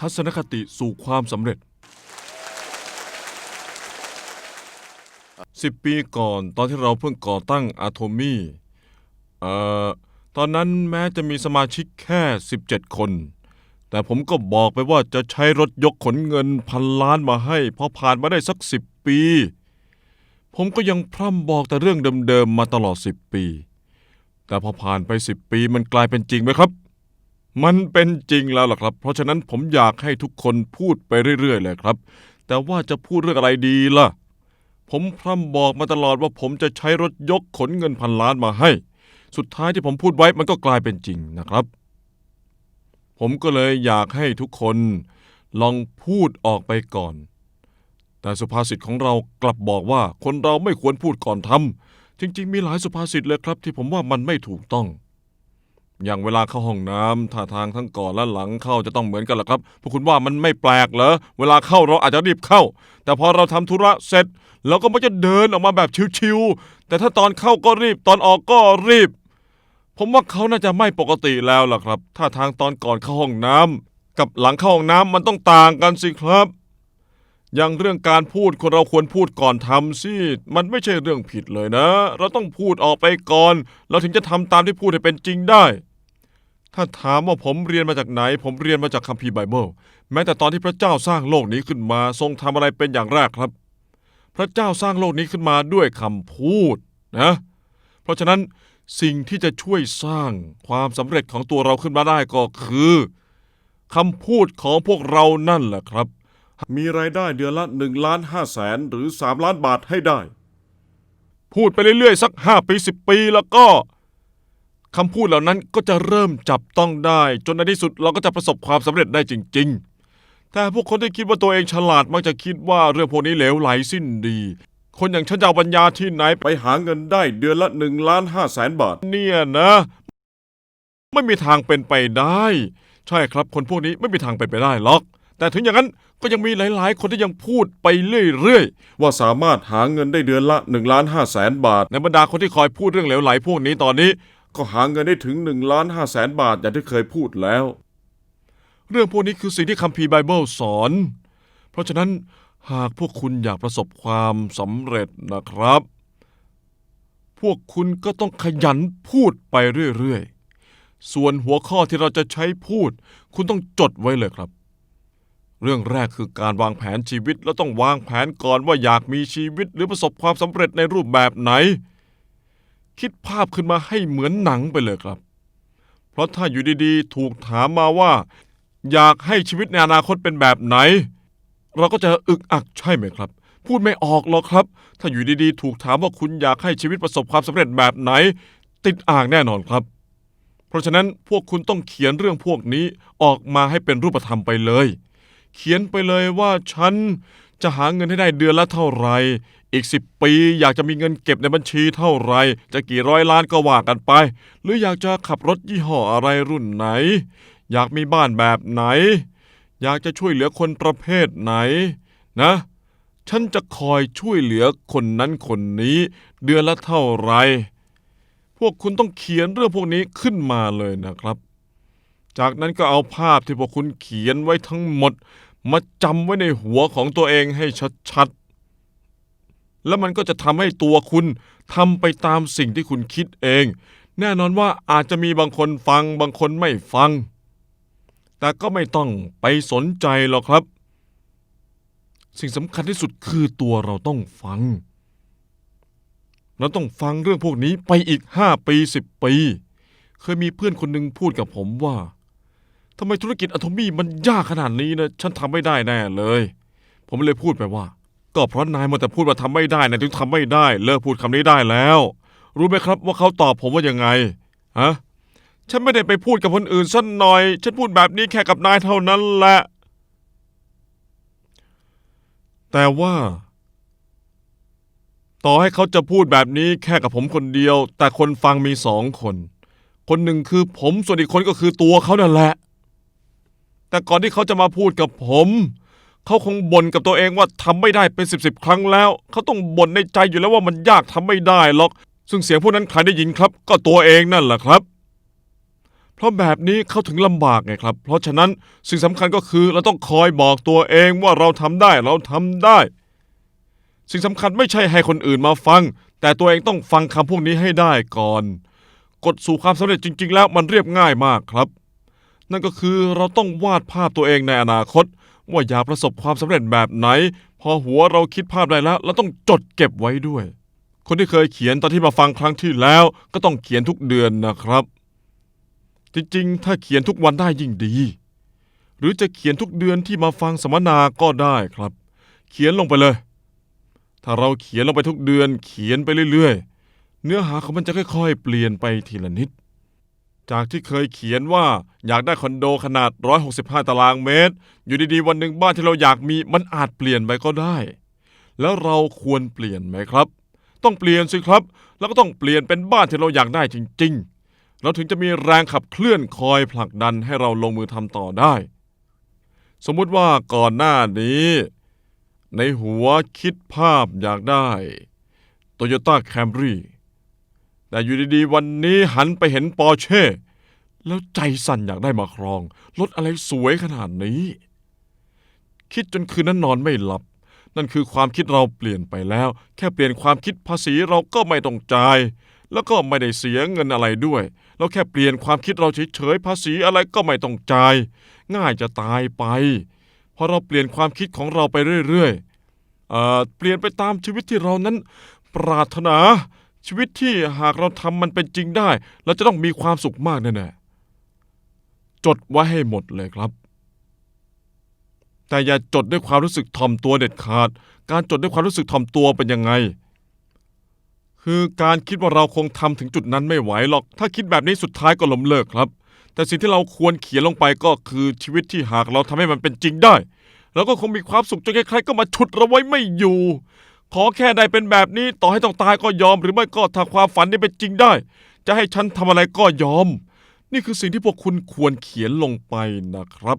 ทัศนคติสู่ความสำเร็จ 10 ปีก่อนตอนที่เราเพิ่งก่อตั้งอะโทมี่เอ่อตอนนั้นแม้จะมีสมาชิกแค่ 17 คน แต่ผมก็บอกไปว่าจะใช้รถยกขนเงินพันล้านมาให้ พอผ่านมาได้สัก 10 ปี ผมก็ยังพร่ำบอกแต่เรื่องเดิมๆมาตลอด 10 ปี แต่พอผ่านไป 10 ปีมันกลายเป็นจริงไหมครับ มันเป็นจริงแล้วล่ะครับ เพราะฉะนั้นผมอยากให้ทุกคนพูดไปเรื่อยๆเลยครับ แต่ว่าจะพูดเรื่องอะไรดีล่ะ ผมพร่ำบอกมาตลอดว่าผมจะใช้รถยกขนเงินพันล้านมาให้ สุดท้ายที่ผมพูดไว้มันก็กลายเป็นจริงนะครับ ผมก็เลยอยากให้ทุกคนลองพูดออกไปก่อน แต่สุภาษิตของเรากลับบอกว่าคนเราไม่ควรพูดก่อนทำจริง ๆ มีหลายสุภาษิตเลยครับ ที่ผมว่ามันไม่ถูกต้อง อย่างเวลาเข้าห้องน้ำท่าทางทั้งก่อนและหลังเข้าจะต้องเหมือนกันเหรอครับพวกคุณว่ามันไม่แปลกเหรอเวลาเข้าเราอาจจะรีบเข้า แต่พอเราทำธุระเสร็จเราก็มักจะเดินออกมาแบบชิวๆแต่ถ้าตอนเข้าก็รีบตอนออกก็รีบ ผมว่าเขาน่าจะไม่ปกติแล้วล่ะครับท่าทางตอนก่อนเข้าห้องน้ำกับหลังเข้าห้องน้ำมันต้องต่างกันสิครับ อย่างเรื่องการพูดคนเราควรพูดก่อนทำสิมันไม่ใช่เรื่องผิดเลยนะ เราต้องพูดออกไปก่อน เราถึงจะทำตามที่พูดให้เป็นจริงได้ ถ้าถามว่าผมเรียนมาจากไหน ผมเรียนมาจากคัมภีร์ไบเบิลแม้แต่ตอนที่พระเจ้าสร้างโลกนี้ขึ้นมาทรงทำอะไรเป็นอย่างแรกครับ พระเจ้าสร้างโลกนี้ขึ้นมาด้วยคำพูดนะ เพราะฉะนั้นสิ่งที่จะช่วยสร้างความสำเร็จของตัวเราขึ้นมาได้ก็คือคำพูดของพวกเรานั่นแหละครับ มีรายได้เดือนละ1ล้าน5แสนหรือ 3 ล้านบาทให้ได้ พูดไปเรื่อยๆ สัก 5 ปี 10 ปีแล้วก็ คำพูดเหล่านั้นก็จะเริ่มจับต้องได้ จนในที่สุดเราก็จะประสบความสำเร็จได้จริง ๆ แต่พวกคนที่คิดว่าตัวเองฉลาดมักจะคิดว่าเรื่องพวกนี้เหลวไหลสิ้นดี คนอย่างฉันจะเอาปัญญาที่ไหนไปหาเงินได้เดือนละ1ล้าน5แสนบาท เนี่ยนะ ไม่มีทางเป็นไปได้ ใช่ครับคนพวกนี้ไม่มีทางเป็นไปได้หรอก แต่ถึงอย่างนั้นก็ยังมีหลายๆ คนที่ยังพูดไปเรื่อยๆว่าสามารถหาเงินได้เดือนละ1ล้าน5แสนบาทในบรรดาคนที่คอยพูดเรื่องเหลวไหลพวกนี้ตอนนี้ ก็หาเงินได้ถึง1ล้าน5แสนบาทอย่างที่เคยพูดแล้ว เรื่องพวกนี้คือสิ่งที่คัมภีร์ไบเบิลสอน เพราะฉะนั้นหากพวกคุณอยากประสบความสำเร็จนะครับ พวกคุณก็ต้องขยันพูดไปเรื่อยๆ ส่วนหัวข้อที่เราจะใช้พูด คุณต้องจดไว้เลยครับ เรื่องแรกคือการวางแผนชีวิต แล้วต้องวางแผนก่อนว่าอยากมีชีวิตหรือประสบความสำเร็จในรูปแบบไหน คิดภาพขึ้นมาให้เหมือนหนังไปเลยครับ เพราะถ้าอยู่ดีๆ ถูกถามมาว่า อยากให้ชีวิตในอนาคตเป็นแบบไหน เราก็จะอึกอักใช่ไหมครับ พูดไม่ออกหรอกครับ ถ้าอยู่ดีๆ ถูกถามว่าคุณอยากให้ชีวิตประสบความสำเร็จแบบไหน ติดอ่างแน่นอนครับ เพราะฉะนั้นพวกคุณต้องเขียนเรื่องพวกนี้ออกมาให้เป็นรูปธรรมไปเลย เขียนไปเลยว่าฉัน จะหาเงินให้ได้เดือนละเท่าไหร่ อีกสิบปีอยากจะมีเงินเก็บในบัญชีเท่าไหร่ จะกี่ร้อยล้านก็ว่ากันไป หรืออยากจะขับรถยี่ห้ออะไรรุ่นไหน อยากมีบ้านแบบไหน อยากจะช่วยเหลือคนประเภทไหน นะ ฉันจะคอยช่วยเหลือคนนั้นคนนี้ เดือนละเท่าไหร่ พวกคุณต้องเขียนเรื่องพวกนี้ขึ้นมาเลยนะครับ จากนั้นก็เอาภาพที่พวกคุณเขียนไว้ทั้งหมด มาจำไว้ในหัวของตัวเองให้ชัดๆ แล้วมันก็จะทำให้ตัวคุณทำไปตามสิ่งที่คุณคิดเอง แน่นอนว่าอาจจะมีบางคนฟังบางคนไม่ฟัง แต่ก็ไม่ต้องไปสนใจหรอกครับ สิ่งสำคัญที่สุดคือตัวเราต้องฟัง เราต้องฟังเรื่องพวกนี้ไปอีกห้าปีสิบปี เคยมีเพื่อนคนหนึ่งพูดกับผมว่า ทำไมธุรกิจอะโทมี่มันยากขนาดนี้นะ ฉันทำไม่ได้แน่เลย ผมเลยพูดไปว่า ก็เพราะนายมัวแต่พูดว่าทำไม่ได้นายถึงทำไม่ได้ เลิกพูดคำนี้ได้แล้ว รู้ไหมครับว่าเขาตอบผมว่ายังไงฮะฉันไม่ได้ไปพูดกับคนอื่นสักหน่อย ฉันพูดแบบนี้แค่กับนายเท่านั้นแหละ แต่ว่า ต่อให้เขาจะพูดแบบนี้แค่กับผมคนเดียว แต่คนฟังมีสองคน คนหนึ่งคือผมส่วนอีกคนก็คือตัวเขานั่นแหละ แต่ก่อนที่เขาจะมาพูดกับผม เขาคงบ่นกับตัวเองว่าทำไม่ได้เป็นสิบสิบครั้งแล้ว เขาต้องบ่นในใจอยู่แล้วว่ามันยากทำไม่ได้หรอก ซึ่งเสียงพวกนั้นใครได้ยินครับ ก็ตัวเองนั่นแหละครับ เพราะแบบนี้เขาถึงลำบากไงครับ เพราะฉะนั้นสิ่งสำคัญก็คือเราต้องคอยบอกตัวเองว่าเราทำได้เราทำได้ สิ่งสำคัญไม่ใช่ให้คนอื่นมาฟัง แต่ตัวเองต้องฟังคำพวกนี้ให้ได้ก่อน กฎสู่ความสำเร็จจริง ๆ แล้วมันเรียบง่ายมากครับ นั่นก็คือเราต้องวาดภาพตัวเองในอนาคต ว่าอยากประสบความสำเร็จแบบไหน พอหัวเราคิดภาพได้แล้ว เราต้องจดเก็บไว้ด้วย คนที่เคยเขียนตอนที่มาฟังครั้งที่แล้ว ก็ต้องเขียนทุกเดือนนะครับ จริงๆ ถ้าเขียนทุกวันได้ยิ่งดี หรือจะเขียนทุกเดือนที่มาฟังสัมมนาก็ได้ครับ เขียนลงไปเลย ถ้าเราเขียนลงไปทุกเดือน เขียนไปเรื่อยๆ เนื้อหาของมันจะค่อย ๆ เปลี่ยนไปทีละนิด จากที่เคยเขียนว่าอยากได้คอนโดขนาด 165 ตารางเมตร อยู่ดีๆ วันหนึ่งบ้านที่เราอยากมีมันอาจเปลี่ยนไปก็ได้ แล้วเราควรเปลี่ยนไหมครับ ต้องเปลี่ยนสิครับ แล้วก็ต้องเปลี่ยนเป็นบ้านที่เราอยากได้จริง ๆ เราถึงจะมีแรงขับเคลื่อนคอยผลักดันให้เราลงมือทำต่อได้ สมมุติว่าก่อนหน้านี้ ในหัวคิดภาพอยากได้ Toyota Camry แต่อยู่ดีๆ วันนี้หันไปเห็นปอร์เช่ แล้วใจสั่นอยากได้มาครอง รถอะไรสวยขนาดนี้ คิดจนคืนนั้นนอนไม่หลับ นั่นคือความคิดเราเปลี่ยนไปแล้ว แค่เปลี่ยนความคิดภาษีเราก็ไม่ต้องจ่าย แล้วก็ไม่ได้เสียเงินอะไรด้วย เราแค่เปลี่ยนความคิดเราเฉยๆภาษีอะไรก็ไม่ต้องจ่าย ง่ายจะตายไปพอเราเปลี่ยนความคิดของเราไปเรื่อยๆเอเปลี่ยนไปตามชีวิตที่เรานั้นปรารถนา ชีวิตที่หากเราทำมันเป็นจริงได้ เราจะต้องมีความสุขมากแน่ๆจดไว้ให้หมดเลยครับ แต่อย่าจดด้วยความรู้สึกถ่อมตัวเด็ดขาด การจดด้วยความรู้สึกถ่อมตัวเป็นยังไง คือการคิดว่าเราคงทำถึงจุดนั้นไม่ไหวหรอก ถ้าคิดแบบนี้สุดท้ายก็ล้มเลิกครับ แต่สิ่งที่เราควรเขียนลงไปก็คือชีวิตที่หากเราทำให้มันเป็นจริงได้เราก็คงมีความสุขจนใครๆก็มาฉุดเราไว้ไม่อยู่ ขอแค่ได้เป็นแบบนี้ต่อให้ต้องตายก็ยอม หรือไม่ก็ถ้าความฝันนี้เป็นจริงได้ จะให้ฉันทำอะไรก็ยอม นี่คือสิ่งที่พวกคุณควรเขียนลงไปนะครับ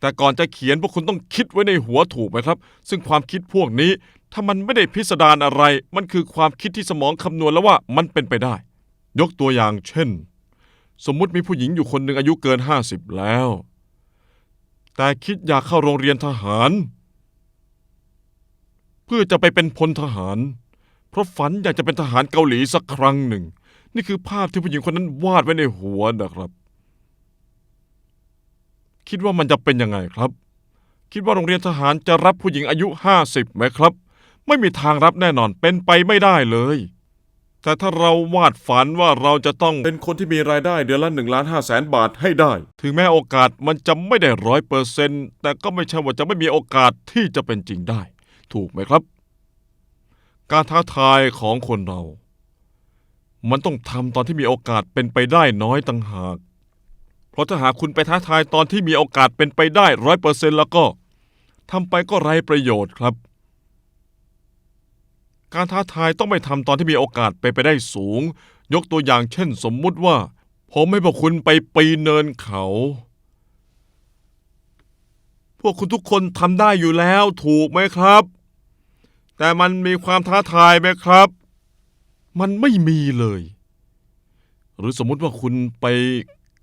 แต่ก่อนจะเขียนพวกคุณต้องคิดไว้ในหัวถูกไหมครับ ซึ่งความคิดพวกนี้ถ้ามันไม่ได้พิสดารอะไร มันคือความคิดที่สมองคำนวณแล้วว่ามันเป็นไปได้ ยกตัวอย่างเช่น สมมุติมีผู้หญิงอยู่คนหนึ่งอายุเกิน 50 แล้ว แต่คิดอยากเข้าโรงเรียนทหาร เพื่อจะไปเป็นพลทหาร เพราะฝันอยากจะเป็นทหารเกาหลีสักครั้งหนึ่ง นี่คือภาพที่ผู้หญิงคนนั้นวาดไว้ในหัวนะครับ คิดว่ามันจะเป็นยังไงครับ คิดว่าโรงเรียนทหารจะรับผู้หญิงอายุ50ไหมครับ ไม่มีทางรับแน่นอนเป็นไปไม่ได้เลย แต่ถ้าเราวาดฝันว่าเราจะต้องเป็นคนที่มีรายได้เดือนละ1ล้าน5แสนบาทให้ได้ ถึงแม้โอกาสมันจะไม่ได้ร้อยเปอร์เซนต์แต่ก็ไม่ใช่ว่าจะไม่มีโอกาสที่จะเป็นจริงได้ ถูกไหมครับ การท้าทายของคนเรา มันต้องทำตอนที่มีโอกาสเป็นไปได้น้อยต่างหาก เพราะถ้าหากคุณไปท้าทายตอนที่มีโอกาสเป็นไปได้ร้อยเปอร์เซ็นต์แล้วก็ทำไปก็ไร้ประโยชน์ครับ การท้าทายต้องไม่ทำตอนที่มีโอกาสไปนไปได้สูง ยกตัวอย่างเช่น สมมุติว่า ผมให้พวกคุณไปปีนเนินเขา พวกคุณทุกคนทำได้อยู่แล้วถูกไหมครับ แต่มันมีความท้าทายไหมครับ มันไม่มีเลย หรือสมมุติว่าคุณไป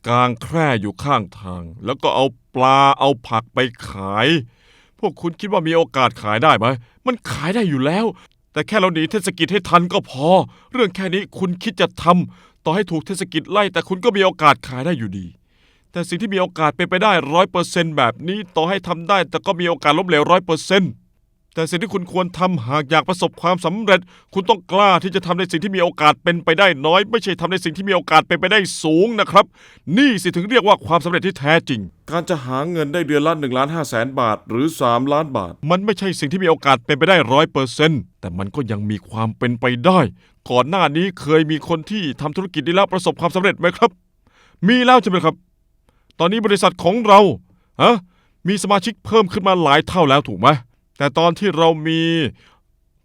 กางแคร่อยู่ข้างทาง แล้วก็เอาปลาเอาผักไปขาย พวกคุณคิดว่ามีโอกาสขายได้ไหมมันขายได้อยู่แล้ว แต่แค่เราหนีเทศกิจให้ทันก็พอ เรื่องแค่นี้คุณคิดจะทำต่อให้ถูกเทศกิจไล่ แต่คุณก็มีโอกาสขายได้อยู่ดี แต่สิ่งที่มีโอกาสเป็นไปได้ร้อยเปอร์เซนต์แบบนี้ ต่อให้ทำได้ แต่ก็มีโอกาสล้มเหลวร้อยเปอร์เซนต์ แต่สิ่งที่คุณควรทำหากอยากประสบความสำเร็จ คุณต้องกล้าที่จะทำในสิ่งที่มีโอกาสเป็นไปได้น้อย ไม่ใช่ทำในสิ่งที่มีโอกาสเป็นไปได้สูงนะครับ นี่สิถึงเรียกว่าความสำเร็จที่แท้จริง การจะหาเงินได้เดือนละ1ล้าน5แสนบาท หรือ 3 ล้านบาท มันไม่ใช่สิ่งที่มีโอกาสเป็นไปได้ร้อยเปอร์เซนต์แต่มันก็ยังมีความเป็นไปได้ ก่อนหน้านี้เคยมีคนที่ทำธุรกิจนี้แล้วประสบความสำเร็จไหมครับ มีแล้วใช่ไหมครับ ตอนนี้บริษัทของเราฮะมีสมาชิกเพิ่มขึ้นมาหลายเท่าแล้วถูกไหม แต่ตอนที่เรามี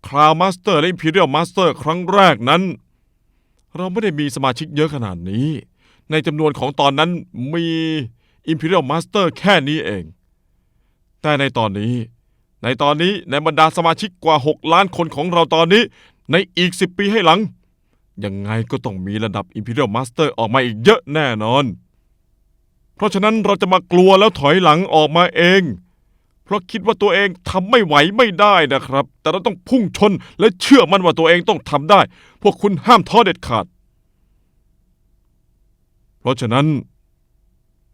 คลาวมาสเตอร์และ Imperial Master ครั้งแรกนั้น เราไม่ได้มีสมาชิกเยอะขนาดนี้ ในจำนวนของตอนนั้นมี Imperial Master แค่นี้เอง แต่ในตอนนี้ ในตอนนี้ในบรรดาสมาชิกกว่า 6 ล้านคนของเราตอนนี้ ในอีก 10 ปีให้หลัง ยังไงก็ต้องมีระดับ Imperial Master ออกมาอีกเยอะแน่นอน เพราะฉะนั้นเราจะมากลัวแล้วถอยหลังออกมาเอง เพราะคิดว่าตัวเองทำไม่ไหวไม่ได้นะครับ แต่เราต้องพุ่งชนและเชื่อมั่นว่าตัวเองต้องทำได้ พวกคุณห้ามท้อเด็ดขาด เพราะฉะนั้น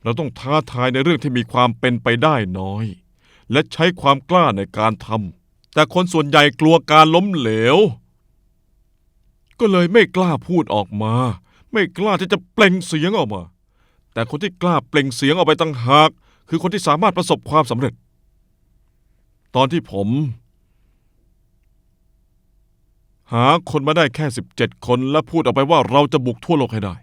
เราต้องท้าทายในเรื่องที่มีความเป็นไปได้น้อย และใช้ความกล้าในการทำแต่คนส่วนใหญ่กลัวการล้มเหลว ก็เลยไม่กล้าพูดออกมา ไม่กล้าที่จะเปล่งเสียงออกมา แต่คนที่กล้าเปล่งเสียงออกไปตั้งหาก คือคนที่สามารถประสบความสำเร็จ ตอนที่ผม หาคนมาได้แค่ 17 คนและพูดออกไปว่าเราจะบุกทั่วโลกให้ได้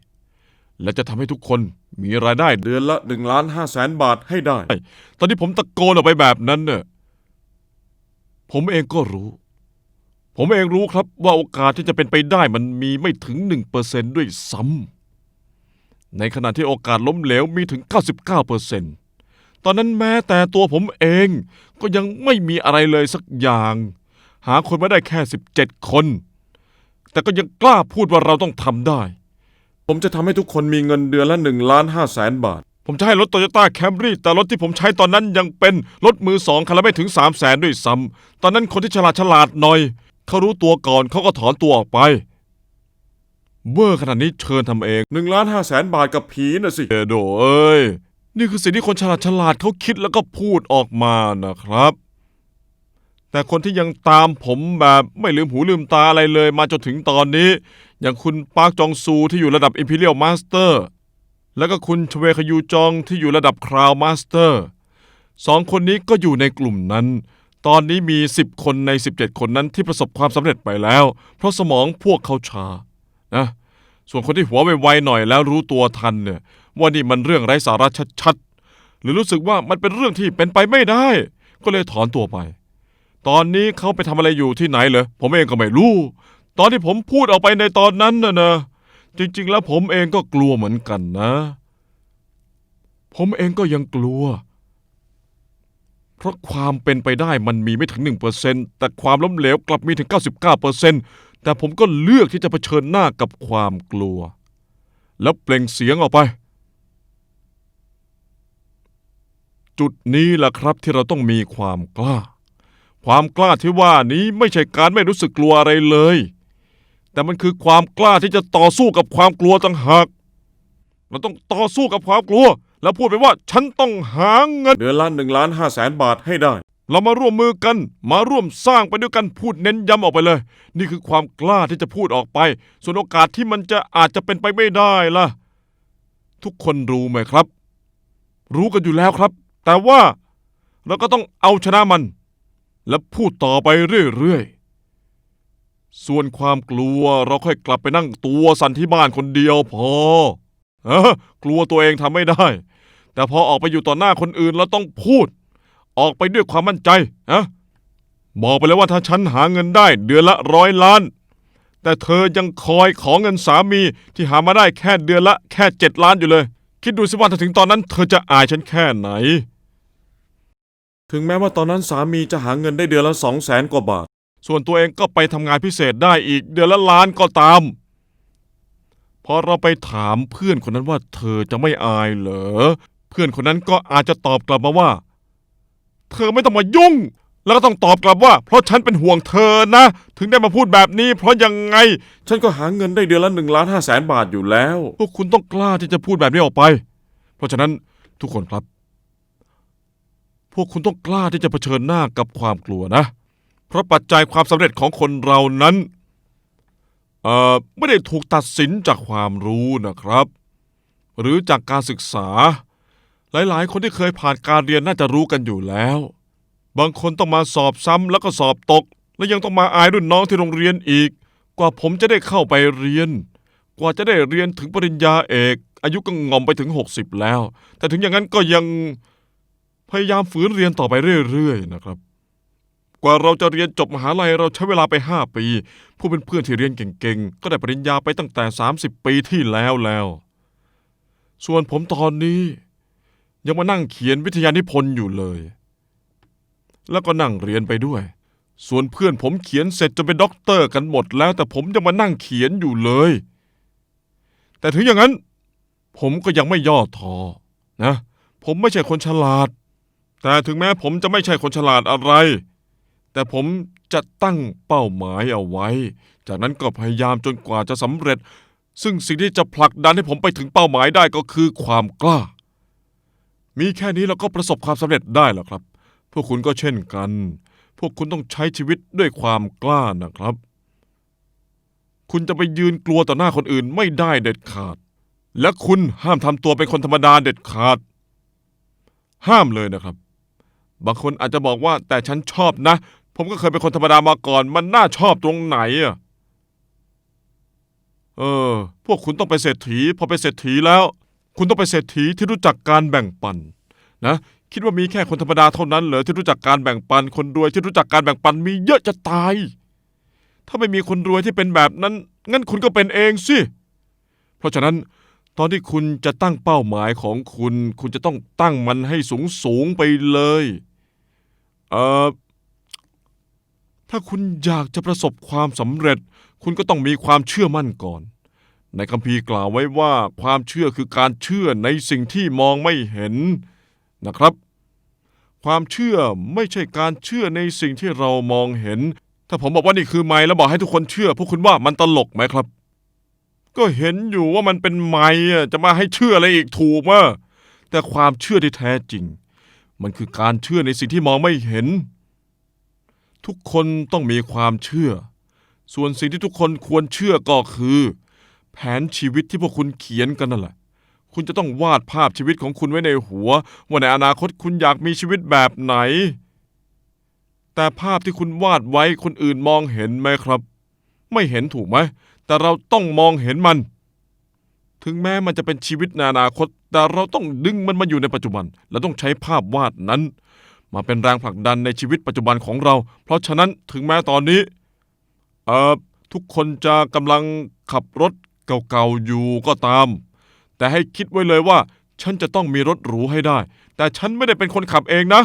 และจะทำให้ทุกคนมีรายได้เดือนละ1ล้าน5แสนบาทให้ได้ ตอนที่ผมตะโกนออกไปแบบนั้นเนี่ยผมเองก็รู้ ผมเองรู้ครับว่าโอกาสที่จะเป็นไปได้มันมีไม่ถึง 1%ด้วยซ้ำในขณะที่โอกาสล้มเหลวมีถึง 99% ตอนนั้นแม้แต่ตัวผมเองก็ยังไม่มีอะไรเลยสักอย่าง หาคนมาได้แค่17คน แต่ก็ยังกล้าพูดว่าเราต้องทำได้ ผมจะทำให้ทุกคนมีเงินเดือนละ1ล้าน5แสนบาท ผมจะให้รถโตโยต้าแคมรี่แต่รถที่ผมใช้ตอนนั้นยังเป็นรถมือสองคันละไม่ถึง3 0 0แสนด้วยซ้ำตอนนั้นคนที่ฉลาดฉลาดหน่อย เขารู้ตัวก่อนเขาก็ถอนตัวออกไปเวอร์ขนาดนี้เชิญทำเอง1ล้าน5แสนบาทกับผีน่ะสิเอโดเอ้ย นี่คือสิ่งที่คนฉลาดฉลาดเขาคิดแล้วก็พูดออกมานะครับ แต่คนที่ยังตามผมแบบไม่ลืมหูลืมตาอะไรเลยมาจนถึงตอนนี้ อย่างคุณปาร์คจองซูที่อยู่ระดับ Imperial Master แล้วก็คุณชเวคยูจองที่อยู่ระดับ Crown Master สองคนนี้ก็อยู่ในกลุ่มนั้น ตอนนี้มี 10 คนใน 17 คนนั้นที่ประสบความสำเร็จไปแล้ว เพราะสมองพวกเขาช้านะส่วนคนที่หัวไวๆหน่อยแล้วรู้ตัวทันเนี่ย ว่านี่มันเรื่องไร้สาระชัดๆ หรือรู้สึกว่ามันเป็นเรื่องที่เป็นไปไม่ได้ ก็เลยถอนตัวไป ตอนนี้เขาไปทำอะไรอยู่ที่ไหนเหรอผมเองก็ไม่รู้ ตอนที่ผมพูดออกไปในตอนนั้นน่ะนะจริง ๆ แล้วผมเองก็กลัวเหมือนกันนะ ผมเองก็ยังกลัว เพราะความเป็นไปได้มันมีไม่ถึง 1%แต่ความล้มเหลวกลับมีถึง 99%แต่ผมก็เลือกที่จะเผชิญหน้ากับความกลัว แล้วเปล่งเสียงออกไป จุดนี้แหละครับที่เราต้องมีความกล้า ความกล้าที่ว่านี้ไม่ใช่การไม่รู้สึกกลัวอะไรเลย แต่มันคือความกล้าที่จะต่อสู้กับความกลัวต่างหากเราต้องต่อสู้กับความกลัว แล้วพูดไปว่าฉันต้องหาเงิน เดือนละหนึ่งล้านห้าแสนบาทให้ได้ เรามาร่วมมือกัน มาร่วมสร้างไปด้วยกันพูดเน้นย้ำออกไปเลย นี่คือความกล้าที่จะพูดออกไป ส่วนโอกาสที่มันจะอาจจะเป็นไปไม่ได้ล่ะ ทุกคนรู้ไหมครับ รู้กันอยู่แล้วครับ แต่ว่าเราก็ต้องเอาชนะมัน และพูดต่อไปเรื่อยๆ ส่วนความกลัวเราค่อยกลับไปนั่งตัวสั่นที่บ้านคนเดียวพอเออกลัวตัวเองทำไม่ได้ แต่พอออกไปอยู่ต่อหน้าคนอื่นเราต้องพูด ออกไปด้วยความมั่นใจนะบอกไปเลยว่าถ้าฉันหาเงินได้เดือนละร้อยล้าน แต่เธอยังคอยขอเงินสามีที่หามาได้แค่เดือนละแค่เจ็ดล้านอยู่เลย คิดดูสิว่าถ้าถึงตอนนั้นเธอจะอายฉันแค่ไหน ถึงแม้ว่าตอนนั้นสามีจะหาเงินได้เดือนละสองแสนกว่าบาท ส่วนตัวเองก็ไปทำงานพิเศษได้อีกเดือนละล้านก็ตาม พอเราไปถามเพื่อนคนนั้นว่าเธอจะไม่อายเหรอ เพื่อนคนนั้นก็อาจจะตอบกลับมาว่า เธอไม่ต้องมายุ่ง แล้วก็ต้องตอบกลับว่า เพราะฉันเป็นห่วงเธอนะ ถึงได้มาพูดแบบนี้ เพราะยังไง ฉันก็หาเงินได้เดือนละหนึ่งล้านห้าแสนบาทอยู่แล้ว พวกคุณต้องกล้าที่จะพูดแบบนี้ออกไป เพราะฉะนั้นทุกคนครับ พวกคุณต้องกล้าที่จะเผชิญหน้ากับความกลัวนะ เพราะปัจจัยความสำเร็จของคนเรานั้นเอ่อไม่ได้ถูกตัดสินจากความรู้นะครับ หรือจากการศึกษา หลายๆ คนที่เคยผ่านการเรียนน่าจะรู้กันอยู่แล้ว บางคนต้องมาสอบซ้ำแล้วก็สอบตก และยังต้องมาอายรุ่นน้องที่โรงเรียนอีก กว่าผมจะได้เข้าไปเรียน กว่าจะได้เรียนถึงปริญญาเอก อายุก็งอมไปถึง 60 แล้ว แต่ถึงอย่างนั้นก็ยังพยายามฝืนเรียนต่อไปเรื่อยๆนะครับ กว่าเราจะเรียนจบมหาลัยเราใช้เวลาไป 5 ปี ผู้เป็นเพื่อนที่เรียนเก่งๆ ก็ได้ปริญญาไปตั้งแต่ 30 ปีที่แล้วแล้ว ส่วนผมตอนนี้ ยังมานั่งเขียนวิทยานิพนธ์อยู่เลย แล้วก็นั่งเรียนไปด้วย ส่วนเพื่อนผมเขียนเสร็จจนเป็นด็อกเตอร์กันหมดแล้ว แต่ผมยังมานั่งเขียนอยู่เลย แต่ถึงอย่างนั้น ผมก็ยังไม่ย่อท้อนะ ผมไม่ใช่คนฉลาด แต่ถึงแม้ผมจะไม่ใช่คนฉลาดอะไร แต่ผมจะตั้งเป้าหมายเอาไว้ จากนั้นก็พยายามจนกว่าจะสำเร็จ ซึ่งสิ่งที่จะผลักดันให้ผมไปถึงเป้าหมายได้ก็คือความกล้า มีแค่นี้เราก็ประสบความสำเร็จได้แล้วครับ พวกคุณก็เช่นกัน พวกคุณต้องใช้ชีวิตด้วยความกล้านะครับ คุณจะไปยืนกลัวต่อหน้าคนอื่นไม่ได้เด็ดขาด และคุณห้ามทำตัวเป็นคนธรรมดาเด็ดขาด ห้ามเลยนะครับ บางคนอาจจะบอกว่าแต่ฉันชอบนะ ผมก็เคยเป็นคนธรรมดามาก่อน มันน่าชอบตรงไหนอะเออ พวกคุณต้องไปนเศรษฐี พอเป็นเศรษฐีแล้ว คุณต้องเป็นเศรษฐีที่รู้จักการแบ่งปันนะ คิดว่ามีแค่คนธรรมดาเท่านั้นเหรอที่รู้จักการแบ่งปันคนรวยที่รู้จักการแบ่งปันมีเยอะจะตาย ถ้าไม่มีคนรวยที่เป็นแบบนั้น งั้นคุณก็เป็นเองสิ เพราะฉะนั้นตอนที่คุณจะตั้งเป้าหมายของคุณ คุณจะต้องตั้งมันให้สูงสูงไปเลย เอ่อ ถ้าคุณอยากจะประสบความสำเร็จ คุณก็ต้องมีความเชื่อมั่นก่อน ในคัมภีร์กล่าวไว้ว่าความเชื่อคือการเชื่อในสิ่งที่มองไม่เห็น นะครับ ความเชื่อไม่ใช่การเชื่อในสิ่งที่เรามองเห็น ถ้าผมบอกว่านี่คือไม้แล้วบอกให้ทุกคนเชื่อ พวกคุณว่ามันตลกไหมครับ ก็เห็นอยู่ว่ามันเป็นไม้อะจะมาให้เชื่ออะไรอีกถูกมั้ยแต่ความเชื่อที่แท้จริง มันคือการเชื่อในสิ่งที่มองไม่เห็น ทุกคนต้องมีความเชื่อ ส่วนสิ่งที่ทุกคนควรเชื่อก็คือ แผนชีวิตที่พวกคุณเขียนกันนั่นแหละ คุณจะต้องวาดภาพชีวิตของคุณไว้ในหัว ว่าในอนาคตคุณอยากมีชีวิตแบบไหน แต่ภาพที่คุณวาดไว้คนอื่นมองเห็นไหมครับ ไม่เห็นถูกไหม แต่เราต้องมองเห็นมัน ถึงแม้มันจะเป็นชีวิตในอนาคต แต่เราต้องดึงมันมาอยู่ในปัจจุบัน และต้องใช้ภาพวาดนั้น มาเป็นแรงผลักดันในชีวิตปัจจุบันของเรา เพราะฉะนั้นถึงแม้ตอนนี้เอ่อทุกคนจะกำลังขับรถเก่าๆอยู่ก็ตาม แต่ให้คิดไว้เลยว่า ฉันจะต้องมีรถหรูให้ได้ แต่ฉันไม่ได้เป็นคนขับเองนะ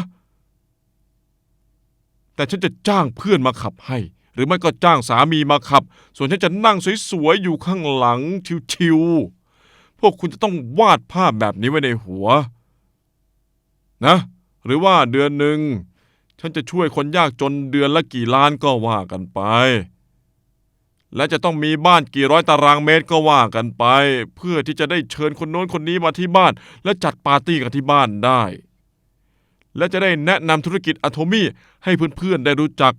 แต่ฉันจะจ้างเพื่อนมาขับให้ หรือไม่ก็จ้างสามีมาขับ ส่วนฉันจะนั่งสวยๆอยู่ข้างหลังชิวๆพวกคุณจะต้องวาดภาพแบบนี้ไว้ในหัว นะ หรือว่าเดือนหนึ่งฉันจะช่วยคนยากจนเดือนละกี่ล้านก็ว่ากันไป และจะต้องมีบ้านกี่ร้อยตารางเมตรก็ว่ากันไป เพื่อที่จะได้เชิญคนโน้นคนนี้มาที่บ้าน และจัดปาร์ตี้กันที่บ้านได้ และจะได้แนะนำธุรกิจอะโทมี่ให้เพื่อนๆได้รู้จัก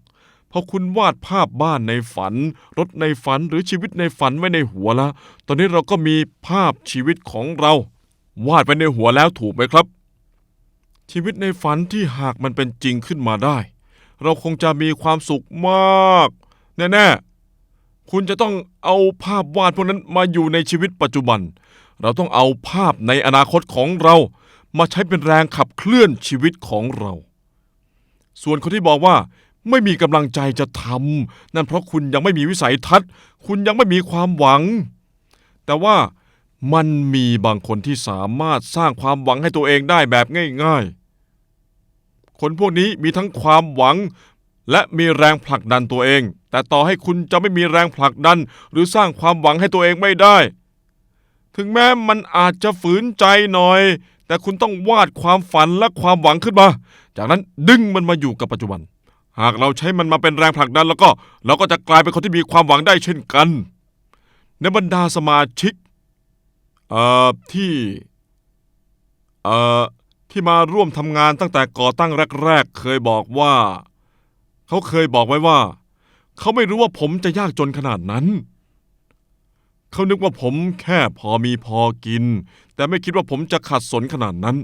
พอคุณวาดภาพบ้านในฝัน รถในฝันหรือชีวิตในฝันไว้ในหัวแล้ว ตอนนี้เราก็มีภาพชีวิตของเรา วาดไว้ในหัวแล้วถูกไหมครับ ชีวิตในฝันที่หากมันเป็นจริงขึ้นมาได้ เราคงจะมีความสุขมาก แน่ๆ คุณจะต้องเอาภาพวาดพวกนั้นมาอยู่ในชีวิตปัจจุบัน เราต้องเอาภาพในอนาคตของเรา มาใช้เป็นแรงขับเคลื่อนชีวิตของเรา ส่วนคนที่บอกว่าไม่มีกำลังใจจะทำนั่นเพราะคุณยังไม่มีวิสัยทัศน์ คุณยังไม่มีความหวัง แต่ว่ามันมีบางคนที่สามารถสร้างความหวังให้ตัวเองได้แบบง่าย ๆ คนพวกนี้มีทั้งความหวัง และมีแรงผลักดันตัวเอง แต่ต่อให้คุณจะไม่มีแรงผลักดัน หรือสร้างความหวังให้ตัวเองไม่ได้ ถึงแม้มันอาจจะฝืนใจหน่อย แต่คุณต้องวาดความฝันและความหวังขึ้นมา จากนั้นดึงมันมาอยู่กับปัจจุบัน หากเราใช้มันมาเป็นแรงผลักดันแล้วก็เราก็จะกลายเป็นคนที่มีความหวังได้เช่นกัน ในบรรดาสมาชิกเอ่อที่เอ่อที่มาร่วมทำงานตั้งแต่ก่อตั้งแรก ๆ เคยบอกว่า เขาเคยบอกไว้ว่า เขาไม่รู้ว่าผมจะยากจนขนาดนั้น เขานึกว่าผมแค่พอมีพอกิน แต่ไม่คิดว่าผมจะขัดสนขนาดนั้น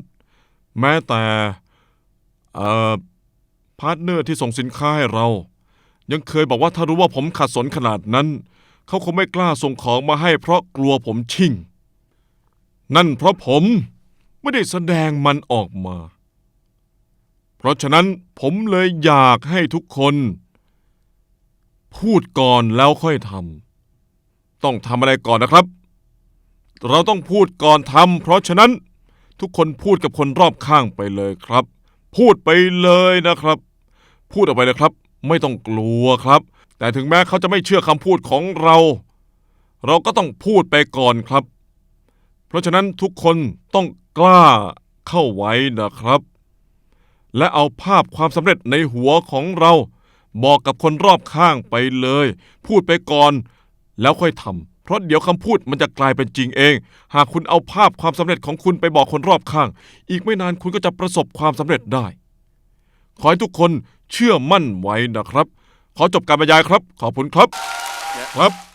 แม้แต่เอ่อพาร์ทเนอร์ที่ส่งสินค้าให้เรา ยังเคยบอกว่าถ้ารู้ว่าผมขัดสนขนาดนั้น เขาคงไม่กล้าส่งของมาให้เพราะกลัวผมชิ่ง นั่นเพราะผมไม่ได้แสดงมันออกมา เพราะฉะนั้นผมเลยอยากให้ทุกคน พูดก่อนแล้วค่อยทำต้องทำอะไรก่อนนะครับ เราต้องพูดก่อนทำเพราะฉะนั้นทุกคนพูดกับคนรอบข้างไปเลยครับ พูดไปเลยนะครับ พูดออกไปเลยครับ ไม่ต้องกลัวครับ แต่ถึงแม้เขาจะไม่เชื่อคำพูดของเรา เราก็ต้องพูดไปก่อนครับ เพราะฉะนั้นทุกคนต้องกล้าเข้าไว้นะครับ และเอาภาพความสำเร็จในหัวของเรา บอกกับคนรอบข้างไปเลย พูดไปก่อน แล้วค่อยทำเพราะเดี๋ยวคำพูดมันจะกลายเป็นจริงเอง หากคุณเอาภาพความสำเร็จของคุณไปบอกคนรอบข้าง อีกไม่นานคุณก็จะประสบความสำเร็จได้ ขอให้ทุกคนเชื่อมั่นไว้นะครับ ขอจบการบรรยายครับ ขอบคุณครับ ครับ